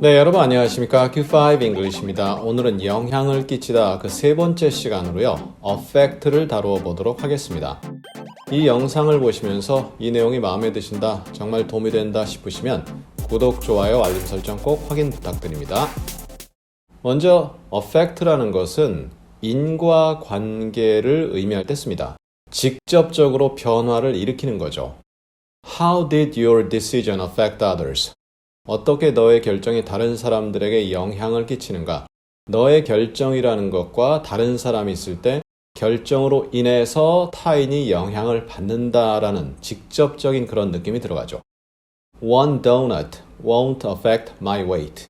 네, 여러분 안녕하십니까? Q5 English입니다. 오늘은 영향을 끼치다 그 세 번째 시간으로요. affect를 다루어 보도록 하겠습니다. 이 영상을 보시면서 이 내용이 마음에 드신다, 정말 도움이 된다 싶으시면 구독, 좋아요, 알림 설정 꼭 확인 부탁드립니다. 먼저 affect라는 것은 인과 관계를 의미할 때 씁니다. 직접적으로 변화를 일으키는 거죠. How did your decision affect others? 어떻게 너의 결정이 다른 사람들에게 영향을 끼치는가? 너의 결정이라는 것과 다른 사람이 있을 때 결정으로 인해서 타인이 영향을 받는다라는 직접적인 그런 느낌이 들어가죠. One donut won't affect my weight.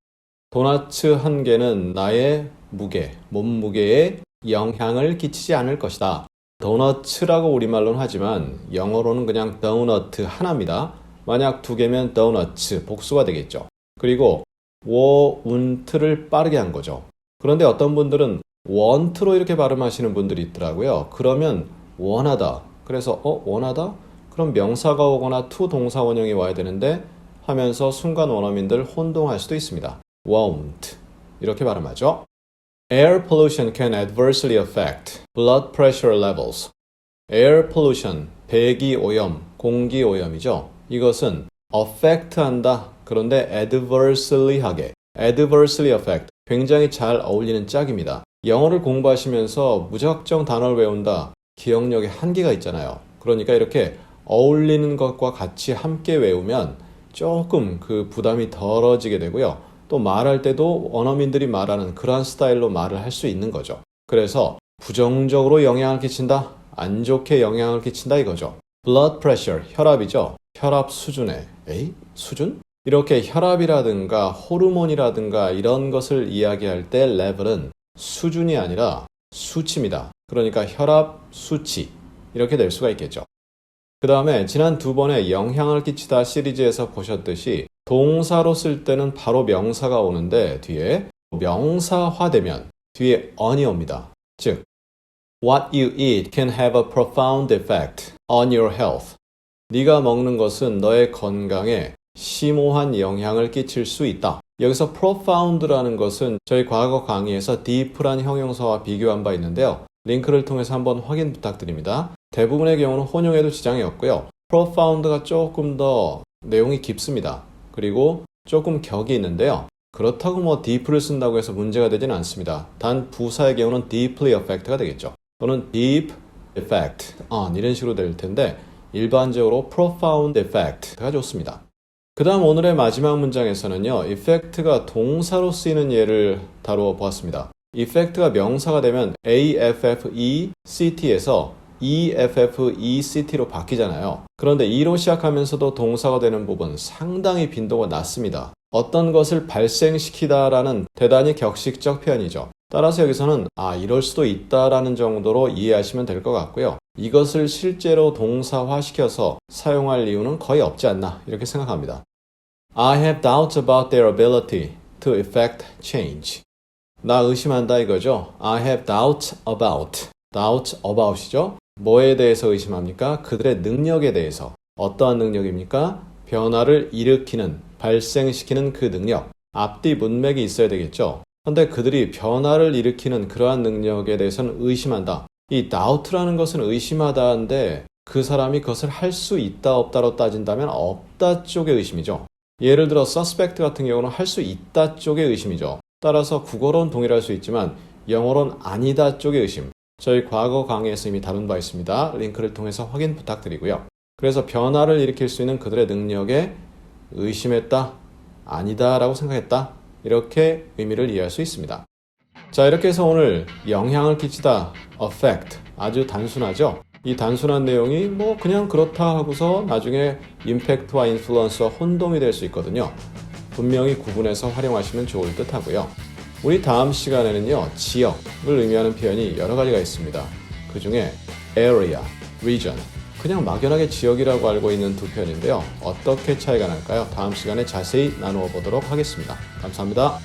도너츠 한 개는 나의 무게, 몸무게에 영향을 끼치지 않을 것이다. 도너츠라고 우리말로는 하지만 영어로는 그냥 도너트 하나입니다. 만약 두 개면 도너츠 복수가 되겠죠. 그리고 워운트를 빠르게 한 거죠. 그런데 어떤 분들은 원트로 이렇게 발음하시는 분들이 있더라고요. 그러면 원하다. 그래서 어 원하다? 그럼 명사가 오거나 투 동사 원형이 와야 되는데 하면서 순간 원어민들 혼동할 수도 있습니다. won't 이렇게 발음하죠. Air pollution can adversely affect blood pressure levels. Air pollution, 배기 오염, 공기 오염이죠. 이것은 affect 한다. 그런데 adversely 하게. adversely affect. 굉장히 잘 어울리는 짝입니다. 영어를 공부하시면서 무작정 단어를 외운다. 기억력에 한계가 있잖아요. 그러니까 이렇게 어울리는 것과 같이 함께 외우면 조금 그 부담이 덜어지게 되고요. 또 말할 때도 원어민들이 말하는 그러한 스타일로 말을 할 수 있는 거죠. 그래서 부정적으로 영향을 끼친다, 안 좋게 영향을 끼친다 이거죠. blood pressure, 혈압이죠. 혈압 수준에, 에이? 수준? 이렇게 혈압이라든가 호르몬이라든가 이런 것을 이야기할 때 레벨은 수준이 아니라 수치입니다. 그러니까 혈압 수치 이렇게 될 수가 있겠죠. 그 다음에 지난 두 번의 영향을 끼치다 시리즈에서 보셨듯이 동사로 쓸 때는 바로 명사가 오는데 뒤에 명사화되면 뒤에 on이 옵니다. 즉, what you eat can have a profound effect on your health. 네가 먹는 것은 너의 건강에 심오한 영향을 끼칠 수 있다. 여기서 profound라는 것은 저희 과거 강의에서 deep란 형용사와 비교한 바 있는데요. 링크를 통해서 한번 확인 부탁드립니다. 대부분의 경우는 혼용에도 지장이 없고요. profound가 조금 더 내용이 깊습니다. 그리고 조금 격이 있는데요. 그렇다고 뭐 deep를 쓴다고 해서 문제가 되지는 않습니다. 단 부사의 경우는 deeply affect가 되겠죠. 또는 deep effect on 이런 식으로 될 텐데 일반적으로 profound effect가 좋습니다. 그 다음 오늘의 마지막 문장에서는요, effect가 동사로 쓰이는 예를 다루어 보았습니다. effect가 명사가 되면 affect에서 EFFECT로 바뀌잖아요. 그런데 E로 시작하면서도 동사가 되는 부분 상당히 빈도가 낮습니다. 어떤 것을 발생시키다라는 대단히 격식적 표현이죠. 따라서 여기서는 아 이럴 수도 있다라는 정도로 이해하시면 될 것 같고요. 이것을 실제로 동사화시켜서 사용할 이유는 거의 없지 않나 이렇게 생각합니다. I have doubts about their ability to effect change. 나 의심한다 이거죠. I have doubts about. doubt about이죠. 뭐에 대해서 의심합니까? 그들의 능력에 대해서. 어떠한 능력입니까? 변화를 일으키는, 발생시키는 그 능력. 앞뒤 문맥이 있어야 되겠죠. 근데 그들이 변화를 일으키는 그러한 능력에 대해서는 의심한다. 이 doubt라는 것은 의심하다인데 그 사람이 그것을 할 수 있다 없다로 따진다면 없다 쪽의 의심이죠. 예를 들어 suspect 같은 경우는 할 수 있다 쪽의 의심이죠. 따라서 국어로는 동일할 수 있지만 영어로는 아니다 쪽의 의심. 저희 과거 강의에서 이미 다룬 바 있습니다. 링크를 통해서 확인 부탁드리고요. 그래서 변화를 일으킬 수 있는 그들의 능력에 의심했다, 아니다 라고 생각했다. 이렇게 의미를 이해할 수 있습니다. 자, 이렇게 해서 오늘 영향을 끼치다, affect. 아주 단순하죠? 이 단순한 내용이 뭐 그냥 그렇다 하고서 나중에 임팩트와 인플루언스와 혼동이 될 수 있거든요. 분명히 구분해서 활용하시면 좋을 듯 하고요. 우리 다음 시간에는요, 지역을 의미하는 표현이 여러 가지가 있습니다. 그 중에 area, region. 그냥 막연하게 지역이라고 알고 있는 두 표현인데요. 어떻게 차이가 날까요? 다음 시간에 자세히 나누어 보도록 하겠습니다. 감사합니다.